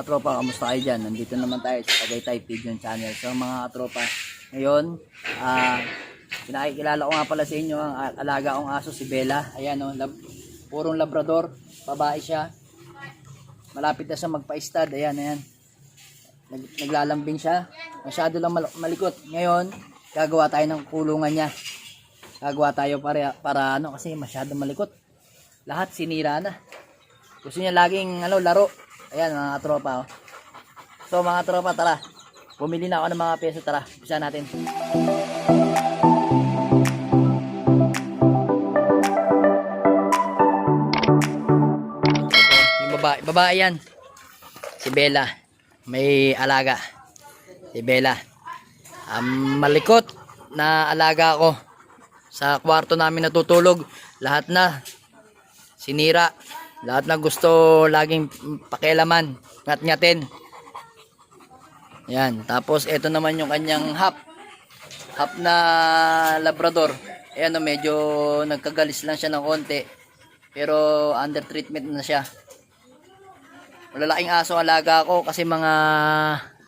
Mga tropa, kamusta kayo dyan? Nandito naman tayo sa Tagaytay Pigeon Channel. So mga tropa, ngayon, ah, pinakikilala ko nga pala sa inyo ang alaga kong aso si Bella. Ayan o, lab, purong labrador, babae siya. Malapit na siya magpa-stud. Ayan, ayan. Nag, naglalambing siya. Masyado lang mal- malikot. Ngayon, gagawa tayo ng kulungan niya. Gagawa tayo para, para ano, kasi masyado malikot. Lahat sinira na. Gusto niya laging ano, laro. Ayan mga tropa. Oh. So mga tropa, tara. Bumili na ako ng mga peso, tara. Bisa natin. Yung babae, babae yan. Si Bella. May alaga. Si Bella. Um, malikot na alaga ko. Sa kwarto namin natutulog. Lahat na. Sinira. Lahat na gusto laging pakialaman. Ngat-ngatin. Yan. Tapos ito naman yung kanyang hap. Hap na labrador. Ayan o, medyo nagkagalis lang siya ng konti. Pero under treatment na siya. Malalaking aso alaga ko kasi mga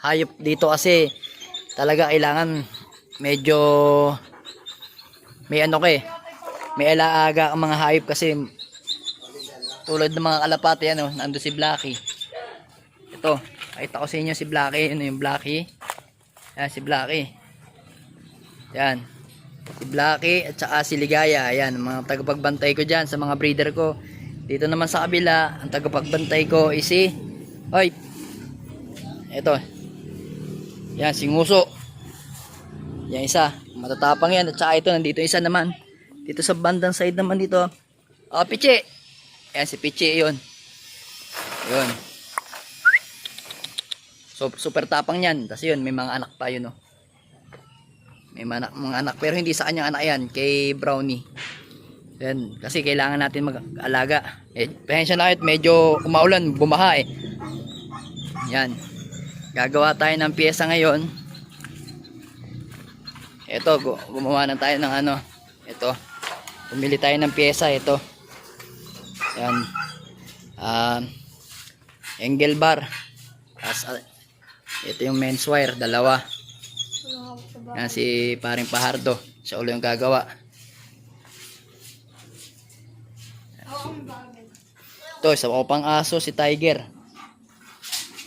hayop dito kasi talaga kailangan medyo may ano ka eh. May alaga ang mga hayop kasi tulad ng mga kalapate ano, nando si Blacky. Ito, nakita ko sa inyo si Blacky, ano yung Blacky? Yan si Blacky. Yan. Si Blacky at saka si Ligaya. Ayan, mga tagapagbantay ko dyan sa mga breeder ko. Dito naman sa kabila, ang tagapagbantay ko is si Oy. Ito. Yan, si Nguso. Yan isa. Matatapang yan. At saka ito, nandito isa naman. Dito sa bandang side naman dito. Oh, Piche. Yan, si Piche yun. Yun. So, super tapang yan. Tapos yun, may mga anak pa yun, oh. May mga, mga anak. Pero hindi sa kanyang anak yan. Kay Brownie. Yan. Kasi kailangan natin mag-alaga. Eh, pasensya na kayo. Medyo umaulan. Bumaha eh. Yan. Gagawa tayo ng pyesa ngayon. Ito, gu- gumawa na tayo ng ano. Ito. Pumili tayo ng pyesa. Ito. Yan. Um, angle bar. As, ito yung men's wire. Dalawa. Yan si paring pahardo. Sa ulo yung gagawa. Ito, isa ko pang aso si Tiger.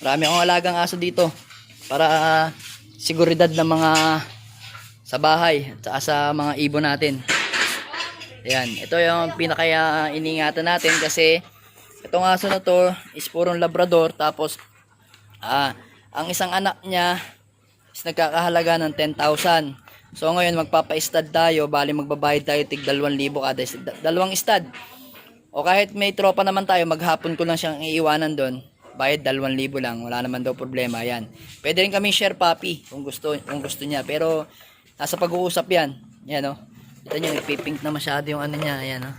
Marami akong alagang aso dito. Para ah, seguridad ng mga sa bahay at sa mga ibon natin. Yan, ito yung pinakaya iningatan natin kasi itong aso na to is purong labrador tapos ah, ang isang anak niya is nagkakahalaga ng 10,000. So ngayon magpapa-stud tayo, bali magbabayad tayo tig 2,000 kada dalawang stud. O kahit may tropa naman tayo, maghapon ko lang siyang iiwanan doon. Bayad 2,000 lang, wala naman daw problema yan. Pwede rin kami share puppy kung gusto kung gusto niya, pero nasa pag-uusap yan. Yan oh. Ito niyo nagpipink na masyado yung ano niya, ayan oh.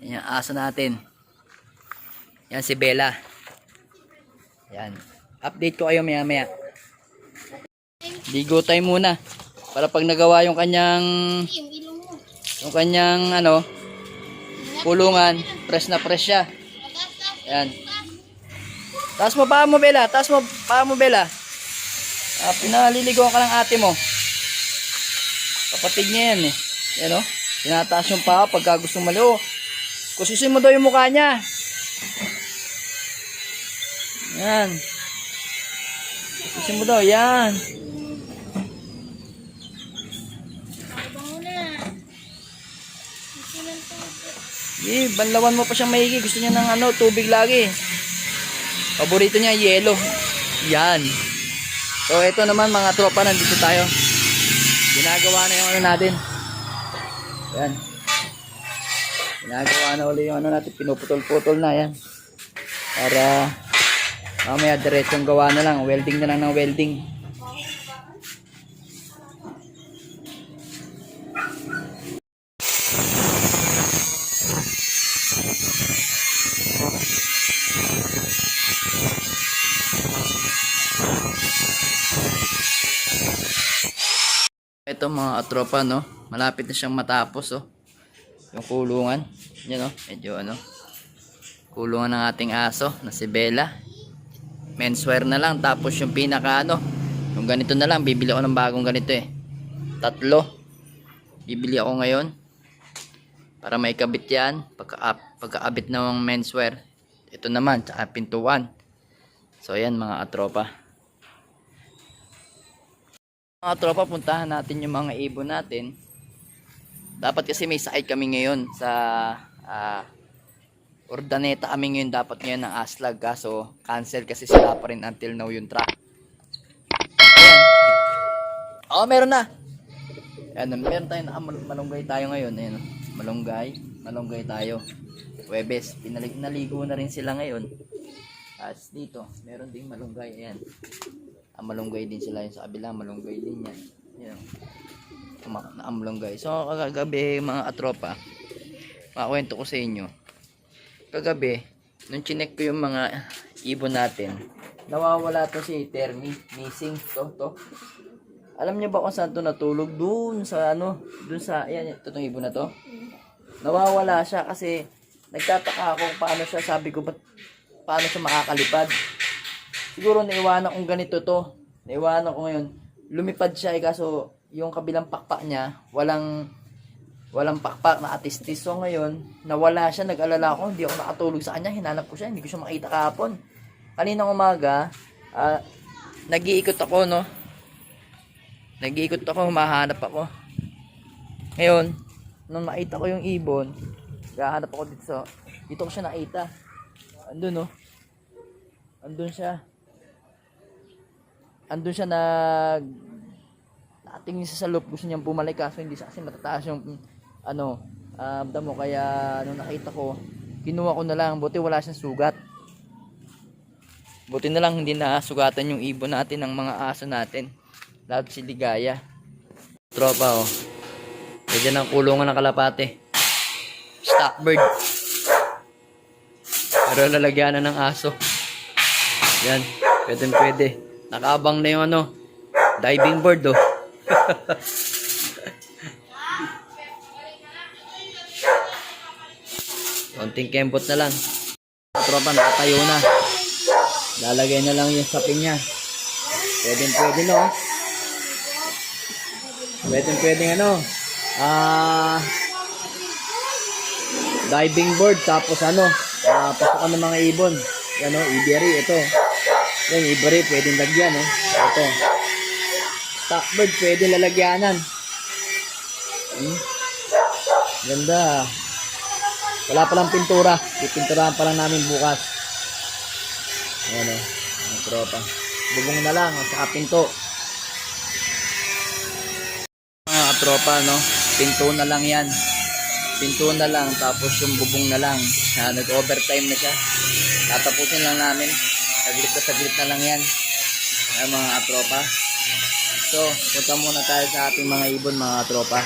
Yan yung aso natin. Yan si Bella. Yan. Update ko kayo maya maya. Ligo tayo muna. Para pag nagawa yung kanyang yung kanyang ano kulungan, press na press siya. Yan. Taas mo paa mo, Bella. Taas mo paa mo, Bella. Ah, pinaliligawan ka ng ate mo. Kapatid niya yan eh. Yan o. Tinataas yung paa pagka gusto maliw. Kususin mo daw yung mukha niya. Yan. Kususin mo daw. Yan. Eh, banlawan mo pa siyang maigi. Gusto niya ng ano, tubig lagi. Paborito niya, yelo. Yan. So, ito naman mga tropa, nandito tayo. Ginagawa na yung ano natin. Yan. Ginagawa na ulit yung ano natin. Pinuputol-putol na, yan. Para mamaya diretsong gawa na lang. Welding na lang ng welding. Ito mga atropa no, malapit na siyang matapos oh. Yung kulungan, yan oh, medyo ano. Kulungan ng ating aso na si Bella. menswear na lang. Tapos yung pinaka ano, yung ganito na lang. Bibili ako ng bagong ganito eh. Tatlo. Bibili ako ngayon. Para may kabit yan. Pagka, pagkaabit ng menswear. Ito naman, tsaka pintuan. So ayan mga atropa. Mga tropa, puntahan natin yung mga ibon natin. Dapat kasi may sakay kami ngayon sa ah, Urdaneta kami ngayon dapat ngayon ng Aslag kaso cancel kasi sila pa rin until now yung truck. Ayan. Oh, meron na. Ayan, meron tayo na mal- malunggay tayo ngayon. Ayan, malunggay. Malunggay tayo. Webes, pinalig naligo na rin sila ngayon. As dito, meron ding malunggay. Ayan. Ah, malunggay din sila yung sa kabila. Malunggay din yan. Tumak na amlonggay. So, kagabi mga atropa, makakwento ko sa inyo. Kagabi, nung chinek ko yung mga ibon natin, nawawala to si Termi, missing to, to. Alam niyo ba kung saan to natulog? Doon sa ano, doon sa, ayan, ito tong ibon na to. Nawawala siya kasi nagtataka ako paano siya, sabi ko, ba't, paano siya makakalipad? Siguro naiwanan kong ganito to. Naiwanan ko ngayon. Lumipad siya eh, kaso yung kabilang pakpak niya, walang walang pakpak na atistis. So ngayon, nawala siya, nag-alala ako, hindi ako nakatulog sa kanya, hinanap ko siya, hindi ko siya makita kahapon. Kaninang umaga, ah, nag-iikot ako, no? Nag-iikot ako, humahanap ako. Ngayon, nung makita ko yung ibon, gahanap ako dito sa, dito ko siya nakita. Andun, no? Andun siya. Andun siya nag nakatingin siya sa loop gusto niyang bumalik kaso hindi siya kasi matataas yung ano uh, mo kaya nung nakita ko kinuha ko na lang. Buti wala siyang sugat. Buti na lang hindi na sugatan yung ibon natin ng mga aso natin. Lahat si Ligaya. Tropa oh. Medyo ng kulungan ng kalapate. Stockbird. Pero lalagyan na ng aso. Yan. Pwede pwede nakaabang na yung ano diving board oh Konting kembot na lang. Tropa, nakatayo na. Lalagay na lang yung sapin niya. Pwede pwede no. Pwede pwede ano. Ah diving board tapos ano ah pasukan ng mga ibon. Yan o, iberi ito. Yan, iberi pwedeng lagyan no. Ito. Stockbird, pwede lalagyanan. Hmm? Ganda. Wala palang pintura. Pipinturahan pa lang namin bukas. Ayan o. Ang tropa. Bubong na lang. At saka pinto. Mga tropa, no? Pinto na lang yan. Pinto na lang. Tapos yung bubong na lang. Ah, Nag-overtime na siya. Tatapusin lang namin. Saglit na saglit na lang yan. Ay, mga tropa. So, punta muna tayo sa ating mga ibon mga tropa.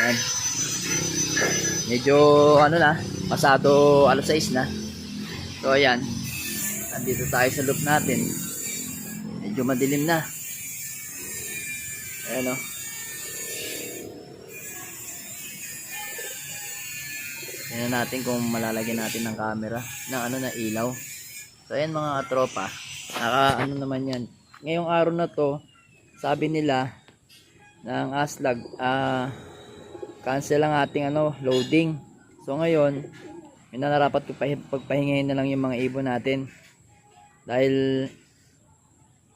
Ayan. Medyo ano na, pasado alas 6 na. So ayan. Nandito tayo sa loop natin. Medyo madilim na. Ayan o. Tingnan natin kung malalagyan natin ng camera ng ano na ilaw. So ayan mga tropa. Naka ano naman yan. Ngayong araw na to, sabi nila ng Aslag, ah cancel ang ating ano, loading. So ngayon, yun na narapat ko pah- pagpahingahin na lang yung mga ibon natin. Dahil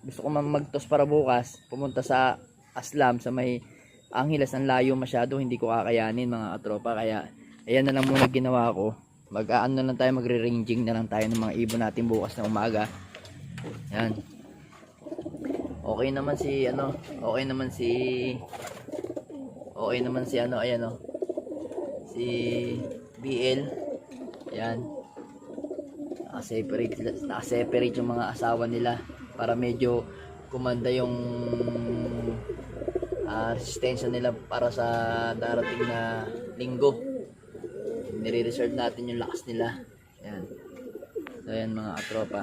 gusto ko magtos para bukas, pumunta sa Aslam sa may Angeles ang layo masyado, hindi ko kakayanin mga katropa. Kaya ayan na lang muna ginawa ko. Mag-aano lang tayo, magre-ranging na lang tayo ng mga ibon natin bukas na umaga. Yan. Okay naman si ano, okay naman si okay naman si ano, ayan oh. Si BL. Ayan. Naka-separate, sila- naka-separate yung mga asawa nila para medyo kumanda yung ah, resistensya nila para sa darating na linggo. Nire-reserve natin yung lakas nila. Ayan. So, ayan mga atropa.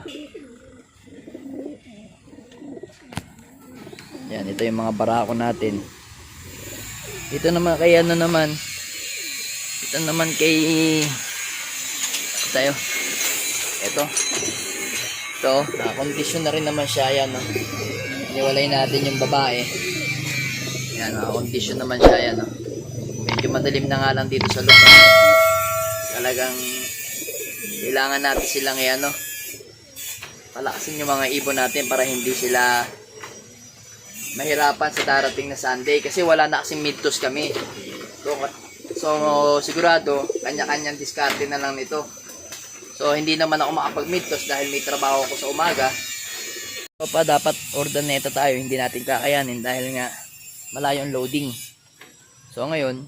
Yan, ito yung mga barako natin. Ito naman kay ano naman. Ito naman kay ito tayo. Ito. Ito, nakakondisyon na rin naman siya. Yan, no? Iniwalay natin yung babae. Yan, nakakondisyon naman siya. Yan, no? Medyo madilim na nga lang dito sa loob. Talagang kailangan natin silang yan, no? Palakasin yung mga ibon natin para hindi sila mahirapan sa darating na Sunday kasi wala na kasing midtos kami. So, so sigurado, kanya-kanyang diskarte na lang nito. So, hindi naman ako makapag-midtos dahil may trabaho ko sa umaga. So, pa, dapat ordaneta tayo. Hindi natin kakayanin dahil nga malayo ang loading. So, ngayon,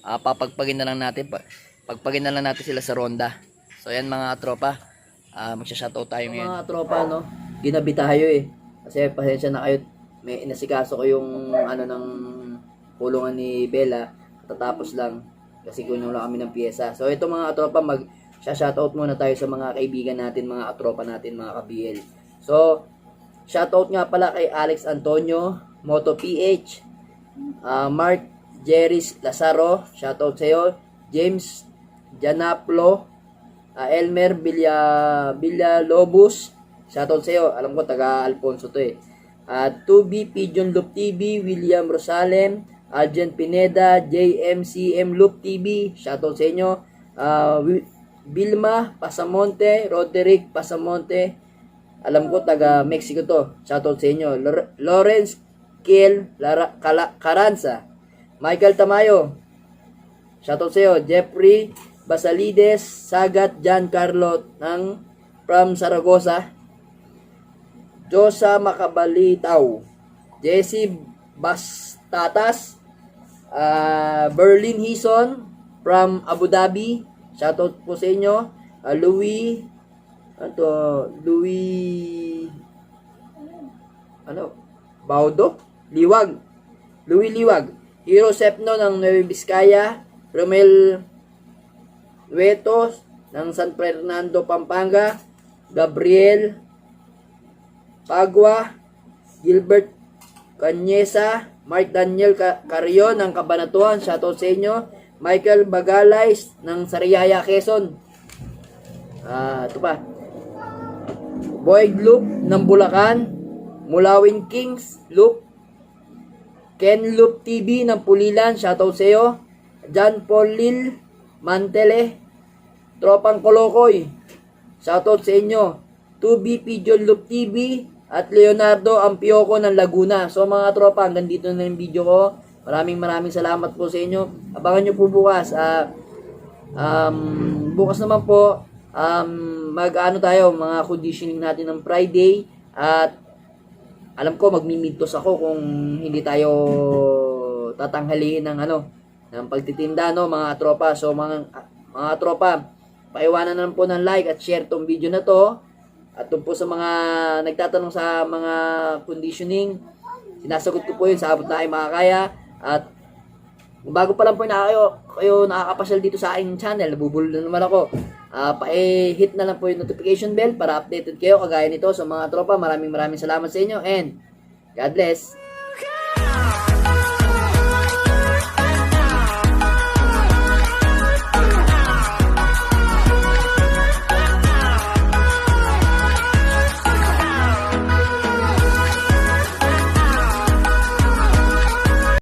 ah, papagpagin na lang natin. Pa, pagpagin na lang natin sila sa ronda. So, yan mga tropa. Ah, magsha-shoutout tayo ngayon. Mga tropa, no? Ginabi tayo eh. Kasi pasensya na kayo. May inasikaso ko yung ano ng pulungan ni Bella. Tatapos lang. Kasi kunin lang kami ng pyesa. So, ito mga tropa, mag shoutout muna tayo sa mga kaibigan natin, mga atropa natin, mga ka-BL. So, shoutout nga pala kay Alex Antonio, Moto PH, ah, Mark Jeris Lazaro, shoutout sa iyo, James Janaplo, ah, Elmer Villa Villalobos, shoutout sa iyo. Alam ko taga Alfonso to eh. At 2B Pigeon Loop TV, William Rosalem, Argent Pineda, JMCM Loop TV, shoutout sa inyo. Wi- Vilma Pasamonte, Roderick Pasamonte, alam ko taga Mexico to. Shoutout sa inyo. Lawrence Kiel Lara- Kala- Caranza, Michael Tamayo, shoutout sa iyo. Jeffrey Basalides, Sagat Giancarlo ng from Saragossa, Josa Makabalitaw, Jesse Bastatas, ah, Berlin Hison from Abu Dhabi. Shoutout po sa inyo. Ah, Louis ano? Louis ano? Baudo? Liwag. Louis Liwag. Hero Sepno ng Nueva Vizcaya. Romel Wetos ng San Fernando, Pampanga. Gabriel Pagwa. Gilbert Kanyesa. Mark Daniel Carrion ng Kabanatuan. Shoutout sa inyo. Michael Bagalays ng Sariaya, Quezon. Ah, ito pa. Boy Loop ng Bulacan. Mulawin Kings Loop. Ken Loop TV ng Pulilan. Shoutout sa iyo. John Paul Lil Mantele. Tropang Kolokoy. Shoutout sa inyo. 2B Pigeon Loop TV at Leonardo Ampioko ng Laguna. So mga tropa, hanggang dito na yung video ko. Maraming maraming salamat po sa inyo. Abangan nyo po bukas. Ah, um, bukas naman po, um, mag-ano tayo, mga conditioning natin ng Friday. At alam ko, magmimidtos ako kung hindi tayo tatanghaliin ng ano, ng pagtitinda, no, mga tropa. So, mga, mga tropa, paiwanan na lang po ng like at share tong video na to. At po sa mga nagtatanong sa mga conditioning, sinasagot ko po yun sa abot na ay makakaya. At bago pa lang po na kayo, kayo nakakapasyal dito sa aking channel, nabubulol na naman ako. Ah, pa-hit na lang po yung notification bell para updated kayo kagaya nito. So mga tropa, maraming maraming salamat sa inyo and God bless.